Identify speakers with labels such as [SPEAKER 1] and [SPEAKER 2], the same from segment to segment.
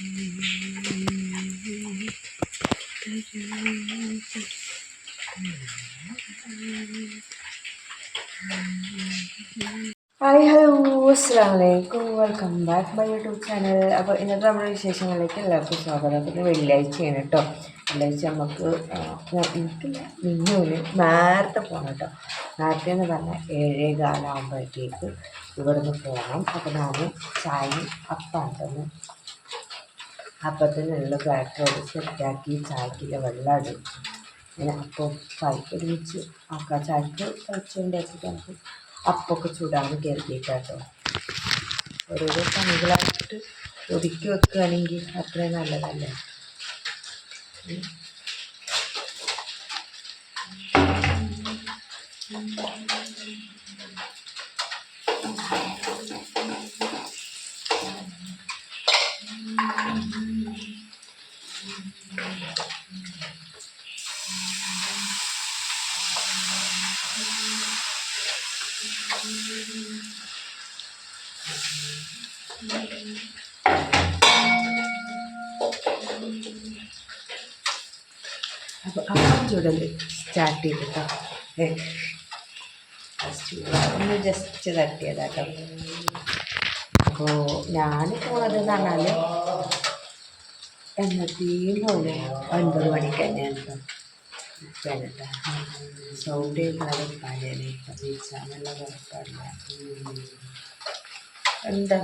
[SPEAKER 1] Hi hello അസ്സാം വലൈക്കും welcome back my YouTube channel. അപ്പോൾ ഇന്നത്തെ നമ്മുടെ വിശേഷങ്ങളിലേക്ക് എല്ലാവർക്കും സ്വാഗതം. പിന്നെ വെള്ളിയാഴ്ചയാണ് കേട്ടോ. വെള്ളിയാഴ്ച നമുക്ക് എനിക്കില്ല. മിന്നുവിന് നേരത്തെ പോകണം കേട്ടോ. നേരത്തെ എന്ന് പറഞ്ഞാൽ ഏഴേ കാലാകുമ്പോഴത്തേക്ക് ഇവിടുന്ന് പോകണം അപ്പോൾ ഞാൻ ചായയും അപ്പം തന്നെ അപ്പത്തിനുള്ള ബാറ്ററി സെറ്റാക്കി ചായക്കില്ല വെള്ളം അടിച്ചു അങ്ങനെ അപ്പം ചായക്ക് ഒരുമിച്ച് ആക്കാം ചായക്ക് കഴിച്ചുകൊണ്ടാക്കിയിട്ട് നമുക്ക് അപ്പമൊക്കെ ചൂടാൻ കരുതിയിട്ടാട്ടോ ഓരോരോ പണികളായിട്ട് ഒതുക്കി വെക്കുകയാണെങ്കിൽ അത്രയും നല്ലതല്ലേ ഉം. അപ്പോൾ അപ്പം ചൂടൽ സ്റ്റാർട്ട് ചെയ്തിട്ടോ. ഏ? ഒന്ന് ജസ്റ്റ് തട്ടിയതാട്ടോ അപ്പോൾ ഞാൻ പോണതെന്ന് പറഞ്ഞാൽ എന്നത്തെയും പോലെ ഒൻപത് മണിക്ക് തന്നെയാണ്. കേട്ടോ വേണ്ട സൗണ്ട് കുഴപ്പമില്ല എന്താ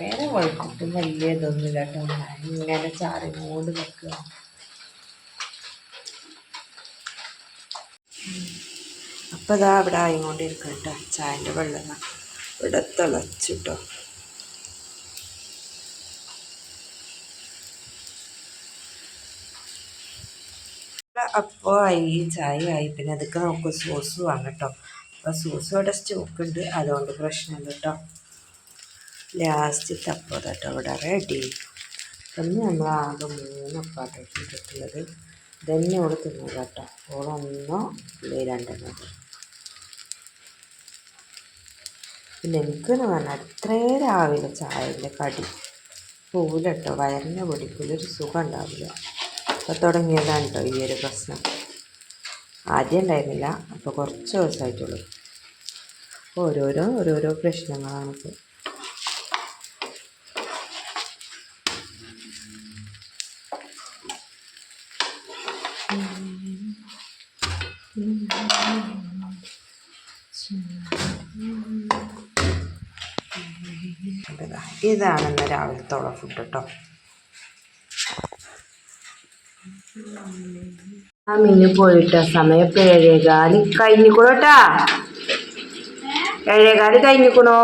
[SPEAKER 1] വേറെ കുഴപ്പത്തും വലിയ ഇതൊന്നുമില്ല ഇങ്ങനെ ചാറിനോട് നിൽക്കുക. അപ്പം ഇതാ ഇവിടെ ആയിക്കൊണ്ടിരിക്കും ചായന്റെ വെള്ളം ഇവിടെ തിളച്ചു കേട്ടോ അപ്പോൾ ആയി ചായ ആയി പിന്നെ അതൊക്കെ നമുക്ക് സോസ് വാങ്ങാം കേട്ടോ അപ്പോൾ സോസ് അവിടെ സ്റ്റോക്ക് ഉണ്ട്. അതുകൊണ്ട് പ്രശ്നമില്ല കേട്ടോ ലാസ്റ്റ് അപ്പോൾ കേട്ടോ ഇവിടെ റെഡി പിന്നെ നമ്മൾ ആകെ മൂന്ന് മൂന്നപ്പാട്ടോ ഇട്ടിട്ടുള്ളത് ഇതന്നെ ഓൾ തിന്നു കേട്ടോ ഓളൊന്നോ പുള്ളി രണ്ടെണ്ണോ. പിന്നെ എനിക്കെന്ന് പറഞ്ഞാൽ അത്രേ രാവിലെ ചായന്റെ കടി. പോവില്ല കേട്ടോ വയറിനെ പൊടിക്കുള്ളൊരു സുഖം ഉണ്ടാവില്ല അപ്പോൾ തുടങ്ങിയതാണ് കേട്ടോ ഈ ഒരു പ്രശ്നം. ആദ്യം ഉണ്ടായിരുന്നില്ല അപ്പോൾ കുറച്ച് ദിവസമായിട്ടുള്ളൂ ഓരോരോ ഓരോരോ പ്രശ്നങ്ങളാണ് ഇപ്പോൾ ഇതാ, ഇതാണ് ഇന്ന് രാവിലത്തോളം ഫുഡ് കേട്ടോ മിന്നു പോയിട്ടോ സമയം ഇപ്പം ഏഴേകാൽ കഴിഞ്ഞിക്കണോട്ടാ. ഏഴേകാൽ കഴിഞ്ഞിക്കണോ.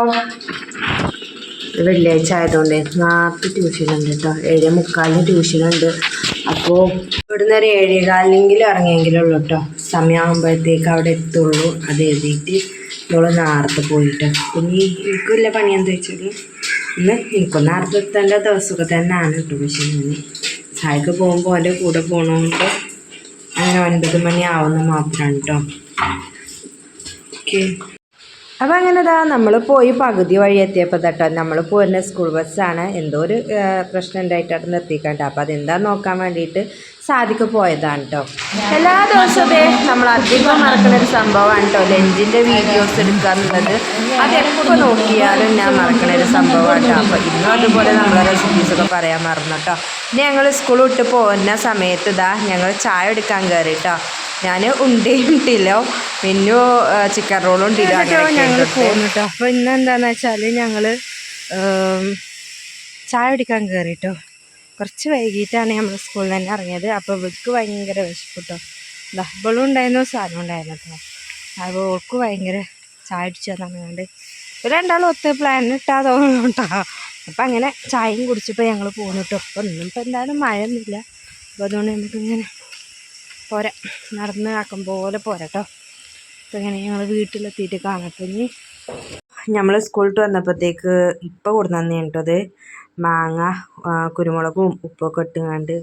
[SPEAKER 1] വെള്ളിയാഴ്ച ആയതുകൊണ്ട് നാട്ടിൽ ട്യൂഷനുണ്ട് കേട്ടോ ഏഴേ മുക്കാലിന് ട്യൂഷനുണ്ട്. അപ്പോൾ ഇവിടുന്ന് ഒരു ഏഴേകാലിനെങ്കിലും ഇറങ്ങിയെങ്കിലും ഉള്ളു കേട്ടോ സമയമാകുമ്പോഴത്തേക്ക് അവിടെ എത്തുള്ളൂ. അത് എഴുതിയിട്ട് ഇവൾ നേരത്തെ പോയിട്ട്. ഇനി എനിക്കില്ല പണി എന്താ വെച്ചാൽ ഇന്ന് എനിക്കൊന്ന് നേരത്തെ എത്തേണ്ട ദിവസമൊക്കെ തന്നെയാണ് കേട്ടോ പക്ഷേ ചായക്ക് പോകുമ്പോൾ എന്റെ കൂടെ പോകണോണ്ട് അങ്ങനെ ഒൻപത് മണി ആവുന്ന മാത്രമാണ് കേട്ടോ ഓക്കെ. അപ്പം അങ്ങനെ ഇതാ നമ്മൾ പോയി പകുതി വഴി എത്തിയപ്പോൾ തട്ടോ നമ്മൾ പോരുന്ന സ്കൂൾ ബസ്സാണ് എന്തോ ഒരു പ്രശ്നം ഉണ്ടായിട്ടാണ് നിർത്തിക്കണ്ട. അപ്പോൾ അതെന്താ നോക്കാൻ വേണ്ടിയിട്ട് സാധിക്ക് പോയതാണ് കേട്ടോ എല്ലാ ദിവസവും നമ്മൾ അധികം മറക്കുന്ന ഒരു സംഭവമാണ് കേട്ടോ ലഞ്ചിന്റെ വീഡിയോസ് എടുക്കുക എന്നുള്ളത് അതെപ്പോൾ നോക്കിയാലും ഞാൻ മറക്കുന്ന ഒരു സംഭവമാണ് കേട്ടോ അപ്പോൾ ഇന്നും അതുപോലെ നമ്മളെ റെസിപ്പീസൊക്കെ പറയാൻ മറന്നു കേട്ടോ ഞങ്ങൾ സ്കൂൾ വിട്ട് പോകുന്ന സമയത്ത് ഇതാ ഞങ്ങൾ ചായ എടുക്കാൻ കയറി കേട്ടോ ഞാൻ ഉണ്ടയും ഇട്ടില്ല പിന്നെ ചിക്കൻ റോളും
[SPEAKER 2] ഞങ്ങൾ പോകുന്നു കേട്ടോ അപ്പോൾ ഇന്ന് എന്താന്ന് വെച്ചാൽ ഞങ്ങൾ ചായ കുടിക്കാൻ കയറിട്ടോ കുറച്ച് വൈകിട്ടാണ് നമ്മൾ സ്കൂളിൽ തന്നെ ഇറങ്ങിയത്. അപ്പോൾ ഇവൾക്ക് ഭയങ്കര വിശപ്പ് കേട്ടോ ദഹബളും ഉണ്ടായിരുന്നു സാധനം ഉണ്ടായിരുന്നു കേട്ടോ അപ്പോൾ ഓൾക്ക് ഭയങ്കര ചായ അടിച്ചു തന്നുകൊണ്ട് രണ്ടാളും ഒത്ത് പ്ലാൻ ഇട്ടാ തോന്നുന്നുണ്ടോ അപ്പം അങ്ങനെ ചായയും കുടിച്ചപ്പോൾ ഞങ്ങൾ പോകുന്നു കേട്ടോ അപ്പം ഒന്നും ഇപ്പം എന്തായാലും മഴയൊന്നുമില്ല. അപ്പോൾ അതുകൊണ്ട് നമുക്കിങ്ങനെ പോരാ. നടന്ന് ആക്കും പോലെ പോരാ കേട്ടോ അപ്പോൾ ഇങ്ങനെ ഞങ്ങൾ വീട്ടിലെത്തിയിട്ട് കാണട്ടെ ഇനി.
[SPEAKER 1] നമ്മൾ സ്കൂളിട്ട് വന്നപ്പോഴത്തേക്ക് ഇപ്പോൾ കൊടുന്നു കേട്ടത് മാങ്ങ കുരുമുളകും ഉപ്പൊക്കെ ഇട്ടുകൊണ്ട്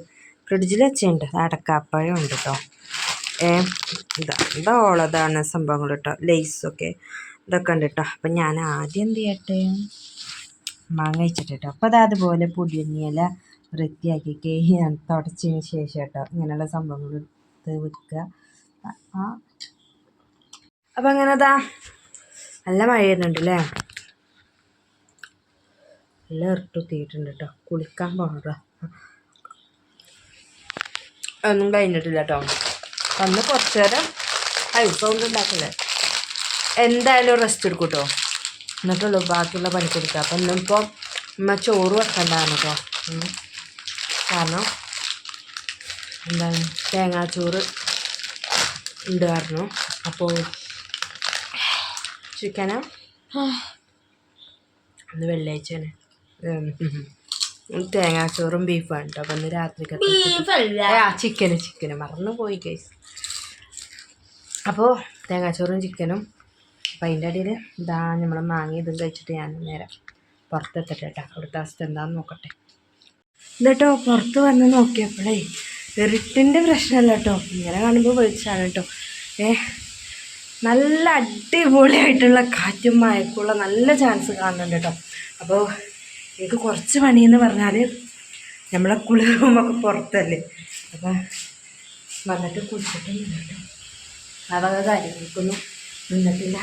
[SPEAKER 1] ഫ്രിഡ്ജിൽ വെച്ചിട്ടുണ്ട് അടക്കാപ്പഴം ഉണ്ട് കേട്ടോ ഏ ഇതാ ഇതാ ഓളതാണ് സംഭവങ്ങൾ കേട്ടോ ലേസൊക്കെ ഇതൊക്കെ ഉണ്ട് കേട്ടോ അപ്പം ഞാൻ ആദ്യം എന്ത് ചെയ്യട്ടെ? മാങ്ങ വെച്ചിട്ട് കേട്ടോ അപ്പോൾ അത് അതുപോലെ പുതിയനിയില വൃത്തിയാക്കി കഴിഞ്ഞ് തുടച്ചതിന് ശേഷം കേട്ടോ ഇങ്ങനെയുള്ള സംഭവങ്ങൾ എടുത്ത് വെക്കുക. അപ്പം അങ്ങനെ അതാ നല്ല മഴ വരുന്നുണ്ട് അല്ലേ നല്ല ഇറട്ടുത്തിയിട്ടുണ്ട് കേട്ടോ കുളിക്കാൻ പോകണട്ടോ ഒന്നും കഴിഞ്ഞിട്ടില്ല കേട്ടോ അന്ന് കുറച്ച് നേരം അൽഫൗണ്ട് ഉണ്ടാക്കില്ലേ? എന്തായാലും റെസ്റ്റ് എടുക്കും കേട്ടോ എന്നിട്ടുള്ളൂ ബാക്കിയുള്ള പണി കൊടുക്കുക അപ്പം ഇന്നിപ്പോൾ ഉമ്മ ചോറ് വെക്കണ്ടാണ് കേട്ടോ കാരണം എന്താണ് തേങ്ങാച്ചോറ് ഉണ്ട് കാരണം അപ്പോൾ ചിക്കന? ഇന്ന് വെള്ളിയാഴ്ചയാണ്. തേങ്ങാച്ചോറും ബീഫാണ് കേട്ടോ. അപ്പം ഇന്ന് രാത്രിക്കത്തെ ആ ചിക്കന് ചിക്കന്. മറന്നു പോയി കേസ് അപ്പോൾ തേങ്ങാച്ചോറും ചിക്കനും അപ്പം അതിന്റെ അടിയിൽ ഇതാ നമ്മൾ മാങ്ങി ഇതും കഴിച്ചിട്ട് ഞാൻ നേരെ പുറത്തെത്തട്ടെ കേട്ടോ. അവിടുത്തെ അവസ്ഥ എന്താണെന്ന് നോക്കട്ടെ. എന്നിട്ടോ പുറത്ത് വന്ന് നോക്കിയപ്പോഴേ ഇരുട്ടിന്റെ പ്രശ്നമല്ല കേട്ടോ. ഇങ്ങനെ കാണുമ്പോൾ വെളിച്ചാണ് കേട്ടോ. ഏ നല്ല അടിപൊളിയായിട്ടുള്ള കാറ്റും മയക്കുള്ള നല്ല ചാൻസ് കാണുന്നുണ്ട് കേട്ടോ. അപ്പോൾ എനിക്ക് കുറച്ച് പണിയെന്ന് പറഞ്ഞാൽ നമ്മളെ കുളി റൂമൊക്കെ പുറത്തല്ലേ. അപ്പം വന്നിട്ട് കുളിച്ചിട്ടൊന്നുമില്ല കേട്ടോ. അതൊക്കെ കാര്യങ്ങൾക്കൊന്നും നിന്നിട്ടില്ല.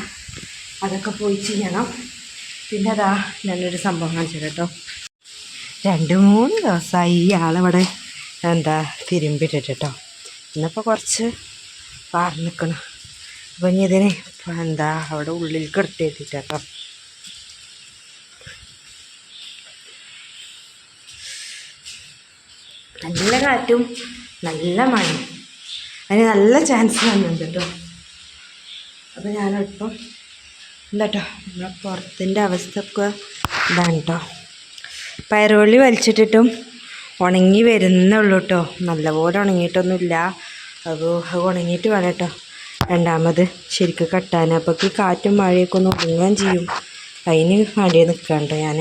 [SPEAKER 1] അതൊക്കെ പോയി ചെയ്യണം. പിന്നെ അതാ ഞാനൊരു സംഭവം കാണിച്ചു കേട്ടോ. രണ്ട് മൂന്ന് ദിവസമായി ഈ ആളിവിടെ എന്താ തിരുമ്പിട്ടിട്ട് ഇന്നിപ്പോൾ കുറച്ച് പാർന്ന് നിൽക്കണം അപ്പം ഇനി ഇതിന് എന്താ അവിടെ ഉള്ളിൽ കിടത്തിയിട്ടിട്ട് കേട്ടോ നല്ല കാറ്റും നല്ല മഴയും. അതിന് നല്ല ചാൻസ് വന്നിട്ടുണ്ട്. കേട്ടോ അപ്പോൾ ഞാനിപ്പം എന്താട്ടോ നമ്മളെ പുറത്തിന്റെ അവസ്ഥ ഒക്കെ ഇതാണ് കേട്ടോ പയറുള്ളി വലിച്ചിട്ടിട്ടും ഉണങ്ങി വരുന്നുള്ളൂ കേട്ടോ നല്ലപോലെ ഉണങ്ങിയിട്ടൊന്നുമില്ല. അത് ഉണങ്ങിയിട്ട് വേണം കേട്ടോ രണ്ടാമത് ശരിക്കും കട്ടാൻ അപ്പോഴേക്ക് കാറ്റും മഴയൊക്കെ ഒന്ന് ഒതുങ്ങുകയും ചെയ്യും. അതിന് വേണ്ടി നിൽക്കാം കേട്ടോ ഞാൻ